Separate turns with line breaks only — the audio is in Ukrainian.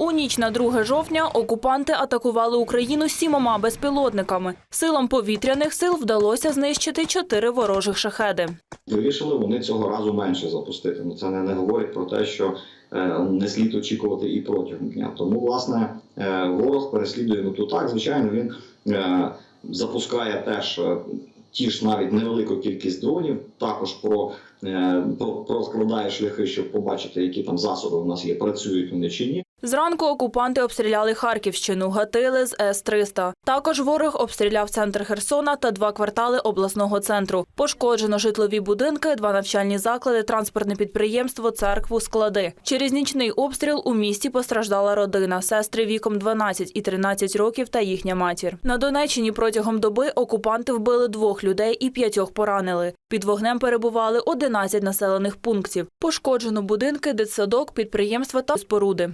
У ніч на 2 жовтня окупанти атакували Україну сімома безпілотниками. Силам повітряних сил вдалося знищити чотири ворожих шахеди.
Вирішили вони цього разу менше запустити. Ну це не, не говорить про те, що е, не слід очікувати і протягом дня. Тому, власне, е, ворог переслідує ну так. Звичайно, він е, запускає теж. Ті ж навіть невелику кількість дронів, також про, е, про, розкладає шляхи, щоб побачити, які там засоби у нас є, працюють вони чи ні.
Зранку окупанти обстріляли Харківщину, гатили з С-300. Також ворог обстріляв центр Херсона та два квартали обласного центру. Пошкоджено житлові будинки, два навчальні заклади, транспортне підприємство, церкву, склади. Через нічний обстріл у місті постраждала родина, сестри віком 12 і 13 років та їхня матір. На Донеччині протягом доби окупанти вбили двох людей і п'ятьох поранили. Під вогнем перебували 11 населених пунктів. Пошкоджено будинки, дитсадок, підприємства та споруди.